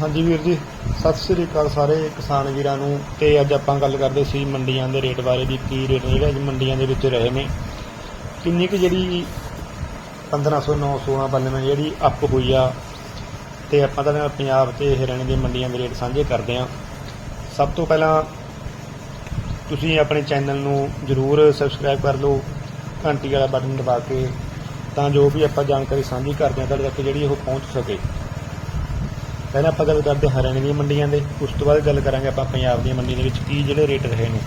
ਹਾਂਜੀ ਵੀਰ ਜੀ, ਸਤਿ ਸ੍ਰੀ ਅਕਾਲ ਸਾਰੇ ਕਿਸਾਨ ਵੀਰਾਂ ਨੂੰ ਤੇ ਅੱਜ ਆਪਾਂ ਗੱਲ ਕਰਦੇ ਸੀ ਮੰਡੀਆਂ ਦੇ ਰੇਟ ਬਾਰੇ ਵੀ ਕੀ ਰੇਟ ਜਿਹੜੇ ਅੱਜ ਮੰਡੀਆਂ ਦੇ ਵਿੱਚ ਰਹੇ ਨੇ। ਕਿੰਨੀ ਕੁ ਜਿਹੜੀ 1500 916 92 ਜਿਹੜੀ ਅਪ ਹੋਈ ਆ ਤੇ ਆਪਾਂ ਤਾਂ ਪੰਜਾਬ ਤੇ ਹਰਿਆਣੇ ਦੇ ਮੰਡੀਆਂ ਦੇ ਰੇਟ ਸਾਂਝੇ ਕਰਦੇ ਆ ਸਭ ਤੋਂ ਪਹਿਲਾਂ ਤੁਸੀਂ ਆਪਣੇ ਚੈਨਲ ਨੂੰ ਜਰੂਰ ਸਬਸਕ੍ਰਾਈਬ ਕਰ ਲਓ, ਘੰਟੀ ਵਾਲਾ ਬਟਨ ਦਬਾ ਕੇ, ਤਾਂ ਜੋ ਵੀ ਆਪਾਂ ਜਾਣਕਾਰੀ ਸਾਂਝੀ ਕਰਦੇ ਆ ਤੁਹਾਡੇ ਤੱਕ ਜਿਹੜੀ ਉਹ ਪਹੁੰਚ ਸਕੇ। ਪਹਿਲਾਂ ਆਪਾਂ ਗੱਲ ਕਰਦੇ ਹਾਂ ਹਰਿਆਣੇ ਦੀਆਂ ਮੰਡੀਆਂ ਦੇ, ਉਸ ਤੋਂ ਬਾਅਦ ਗੱਲ ਕਰਾਂਗੇ ਆਪਾਂ ਪੰਜਾਬ ਦੀਆਂ ਮੰਡੀਆਂ ਦੇ ਵਿੱਚ ਕੀ ਜਿਹੜੇ ਰੇਟ ਰਹੇ ਨੇ।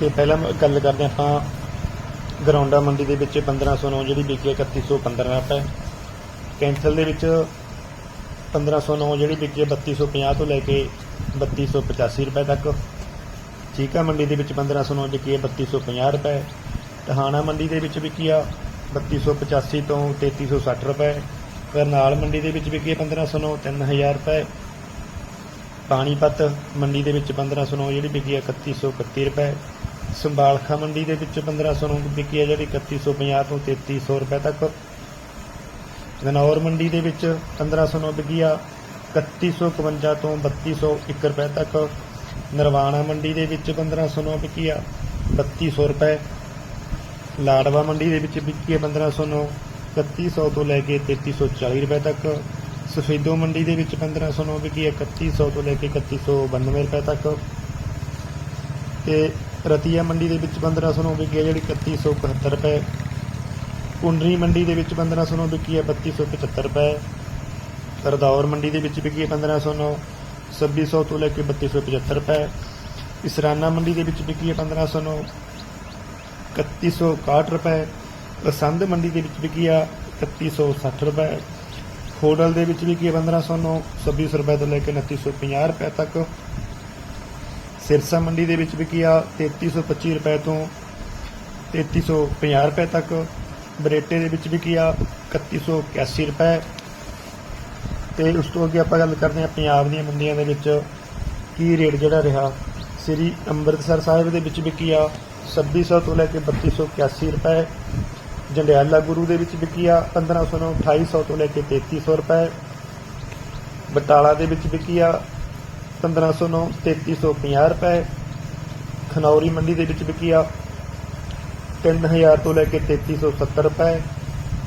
ਤੇ ਪਹਿਲਾਂ ਗੱਲ ਕਰਦੇ ਹਾਂ ਆਪਾਂ ਗਰਾਉਂਡਾ ਮੰਡੀ ਦੇ ਵਿੱਚ 1509 ਜਿਹੜੀ ਵਿਕੀ ਹੈ 3115 ਰੁਪਏ। ਕੈਂਥਲ ਦੇ ਵਿੱਚ 1509 ਜਿਹੜੀ ਵਿਕੀ ਹੈ 3250 ਤੋਂ ਲੈ ਕੇ 3285 ਰੁਪਏ ਤੱਕ। ਚੀਕਾ ਮੰਡੀ ਦੇ ਵਿੱਚ 1509 ਵਿਕੀ ਹੈ 3250 ਰੁਪਏ। ਟਹਾਣਾ ਮੰਡੀ ਦੇ ਵਿੱਚ ਵਿਕੀ ਆ 3285 ਤੋਂ 3360 ਰੁਪਏ। ਕਰਨਾਲ ਮੰਡੀ ਦੇ ਵਿੱਚ ਵਿਕੀ ਹੈ 1509 3000 ਰੁਪਏ। ਪਾਣੀਪਤ ਮੰਡੀ ਦੇ ਵਿੱਚ 1509 ਜਿਹੜੀ ਵਿਕੀ ਹੈ 3131 ਰੁਪਏ। ਸੰਭਾਲਖਾ ਮੰਡੀ ਦੇ ਵਿੱਚ 1509 ਵਿਕੀ ਹੈ ਜਿਹੜੀ 3150 ਤੋਂ 3300 ਰੁਪਏ ਤੱਕ। ਗਨੌਰ ਮੰਡੀ ਦੇ ਵਿੱਚ 1509 ਵਿਕੀ ਆ 3151 ਤੋਂ 3201 ਰੁਪਏ ਤੱਕ। ਨਰਵਾਣਾ ਮੰਡੀ ਦੇ ਵਿੱਚ 1509 ਵਿਕੀ ਆ 3200 ਰੁਪਏ। ਲਾੜਵਾ ਮੰਡੀ ਦੇ ਵਿੱਚ ਵਿਕੀ ਹੈ 1509 3100 ਤੋਂ ਲੈ ਕੇ 3340 ਰੁਪਏ ਤੱਕ। ਸਫੇਦੋ ਮੰਡੀ ਦੇ ਵਿੱਚ 1509 ਵਿਕੀ ਹੈ 3100 ਤੋਂ ਲੈ ਕੇ 3192 ਰੁਪਏ ਤੱਕ। ਤੇ ਰਤੀਆ ਮੰਡੀ ਦੇ ਵਿੱਚ 1509 ਵਿਕੀ ਹੈ ਜਿਹੜੀ 3171 ਰੁਪਏ। ਕੁੰਡਰੀ ਮੰਡੀ ਦੇ ਵਿੱਚ 1509 ਵਿਕੀ ਹੈ 3275 ਰੁਪਏ। ਰਦੌਰ ਮੰਡੀ ਦੇ ਵਿੱਚ ਵਿਕੀ ਹੈ 1509 2600 ਤੋਂ ਲੈ ਕੇ 3275 ਰੁਪਏ। ਇਸਰਾਨਾ ਮੰਡੀ ਦੇ ਵਿੱਚ ਵਿਕੀ ਹੈ 1509 3161 ਰੁਪਏ। ਪਸੰਦ ਮੰਡੀ ਦੇ ਵਿੱਚ ਵਿਕੀ ਆ 3160 ਰੁਪਏ। ਖੋਡਲ ਦੇ ਵਿੱਚ ਵਿਕੀ ਆ 1509 2600 ਰੁਪਏ ਤੋਂ ਲੈ ਕੇ 2950 ਰੁਪਏ ਤੱਕ। ਸਿਰਸਾ ਮੰਡੀ ਦੇ ਵਿੱਚ ਵਿਕੀ ਆ 3325 ਰੁਪਏ ਤੋਂ 3350 ਰੁਪਏ ਤੱਕ। ਬਰੇਟੇ ਦੇ ਵਿੱਚ ਵਿਕੀ ਆ 3181 ਰੁਪਏ। ਤੇ ਉਸ ਤੋਂ ਅੱਗੇ ਆਪਾਂ ਗੱਲ ਕਰਦੇ ਹਾਂ ਪੰਜਾਬ ਦੀਆਂ ਮੰਡੀਆਂ ਦੇ ਵਿੱਚ ਕੀ ਰੇਟ ਜਿਹੜਾ ਰਿਹਾ। ਸ੍ਰੀ ਅੰਮ੍ਰਿਤਸਰ ਸਾਹਿਬ ਦੇ ਵਿੱਚ ਵਿਕੀ ਆ 2600 ਤੋਂ ਲੈ ਕੇ 3281 ਰੁਪਏ। ਜੰਡਿਆਲਾ ਗੁਰੂ ਦੇ ਵਿੱਚ ਵਿਕੀ ਆ 1500 ਤੋਂ 2800 ਤੋਂ ਲੈ ਕੇ 3300 ਰੁਪਏ। ਬਟਾਲਾ ਦੇ ਵਿੱਚ ਵਿਕੀ ਆ 1500 ਤੋਂ 3350 ਰੁਪਏ। ਖਨੌਰੀ ਮੰਡੀ ਦੇ ਵਿੱਚ ਵਿਕੀ ਆ 3000 ਤੋਂ ਲੈ ਕੇ 3370 ਰੁਪਏ।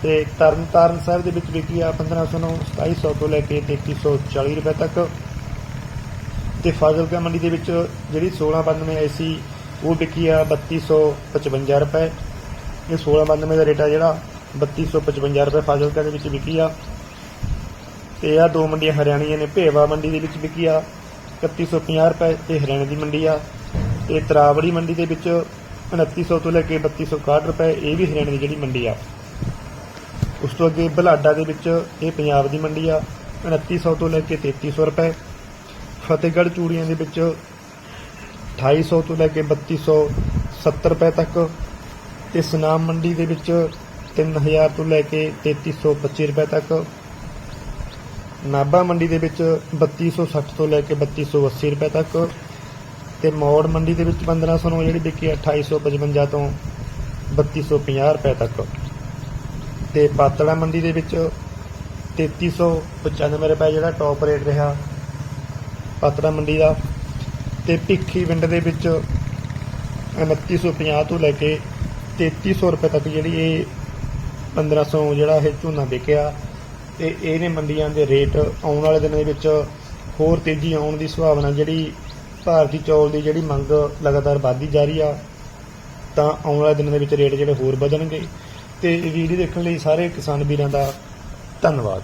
ਤੇ ਤਰਨਤਾਰਨ ਸਾਹਿਬ ਦੇ ਵਿੱਚ ਵਿਕੀ ਆ 1500 ਤੋਂ 2700 ਤੋਂ ਲੈ ਕੇ 3340 ਰੁਪਏ ਤੱਕ। ਤੇ ਫਾਜ਼ਿਲਕਾ ਮੰਡੀ ਦੇ ਵਿੱਚ ਜਿਹੜੀ 1692 ਆਈ ਸੀ, ਉਹ ਵਿਕੀ ਆ 3255 ਰੁਪਏ। ਇਹ 1692 ਦਾ ਰੇਟ ਆ ਜਿਹੜਾ 3255 ਰੁਪਏ ਫਾਜ਼ਿਲਕਾ ਦੇ ਵਿੱਚ ਵਿਕੀ ਆ। ਤੇ ਆ ਦੋ ਮੰਡੀਆਂ ਹਰਿਆਣੀਆਂ ਨੇ, ਭੇਵਾ ਮੰਡੀ ਦੇ ਵਿੱਚ ਵਿਕੀ ਆ 3150 ਰੁਪਏ ਤੇ ਹਰਿਆਣੇ ਦੀ ਮੰਡੀ ਆ। ਤੇ ਤਰਾਵੜੀ ਮੰਡੀ ਦੇ ਵਿੱਚ 2900 ਤੋਂ ਲੈ ਕੇ 3261 ਰੁਪਏ, ਇਹ ਵੀ ਹਰਿਆਣੇ ਦੀ ਜਿਹੜੀ ਮੰਡੀ ਆ। ਉਸ ਤੋਂ ਅੱਗੇ ਬਲਾਡਾ ਦੇ ਵਿੱਚ ਇਹ ਪੰਜਾਬ ਦੀ ਮੰਡੀ ਆ 2900 ਤੋਂ ਲੈ ਕੇ 3300 ਰੁਪਏ। ਫਤਿਹਗੜ੍ਹ ਚੂੜੀਆਂ ਦੇ ਵਿੱਚ 2800 ਤੋਂ ਲੈ ਕੇ 3270 ਰੁਪਏ ਤੱਕ ਤੇ ਸੁਨਾਮ ਮੰਡੀ ਦੇ ਵਿੱਚ 3000 ਤੋਂ ਲੈ ਕੇ 3325 ਰੁਪਏ ਤੱਕ। ਨਾਭਾ ਮੰਡੀ ਦੇ ਵਿੱਚ 3260 ਤੋਂ ਲੈ ਕੇ 3280 ਰੁਪਏ ਤੱਕ ਤੇ ਮੌੜ ਮੰਡੀ ਦੇ ਵਿੱਚ 1500 ਨੂੰ ਜਿਹੜੀ ਵਿਕੀ ਹੈ 2855 ਤੋਂ 3250 ਰੁਪਏ ਤੱਕ। ਤੇ ਪਾਤੜਾ ਮੰਡੀ ਦੇ ਵਿੱਚ 3395 ਰੁਪਏ ਜਿਹੜਾ ਟੌਪ ਰੇਟ ਰਿਹਾ ਪਾਤੜਾ ਮੰਡੀ ਦਾ। ਤੇ ਭਿੱਖੀ ਵਿੰਡ ਦੇ ਵਿੱਚ 2950 ਤੋਂ ਲੈ ਕੇ 3300 ਰੁਪਏ ਤੱਕ ਜਿਹੜੀ ਇਹ 1500 ਜਿਹੜਾ ਇਹ ਝੋਨਾ ਵਿਕਿਆ ਤੇ ਇਹਨੇ ਮੰਡੀਆਂ ਦੇ ਰੇਟ ਆਉਣ ਵਾਲੇ ਦਿਨਾਂ ਦੇ ਵਿੱਚ ਹੋਰ ਤੇਜ਼ੀ ਆਉਣ ਦੀ ਸੰਭਾਵਨਾ ਜਿਹੜੀ ਭਾਰਤੀ ਚੌਲ ਦੀ ਜਿਹੜੀ ਮੰਗ ਲਗਾਤਾਰ ਵਧਦੀ ਜਾ ਰਹੀ ਆ, ਤਾਂ ਆਉਣ ਵਾਲੇ ਦਿਨਾਂ ਦੇ ਵਿੱਚ ਰੇਟ ਜਿਹੜੇ ਹੋਰ ਵਧਣਗੇ। ਤੇ ਇਹ ਵੀਡੀਓ ਦੇਖਣ ਲਈ ਸਾਰੇ ਕਿਸਾਨ ਵੀਰਾਂ ਦਾ ਧੰਨਵਾਦ।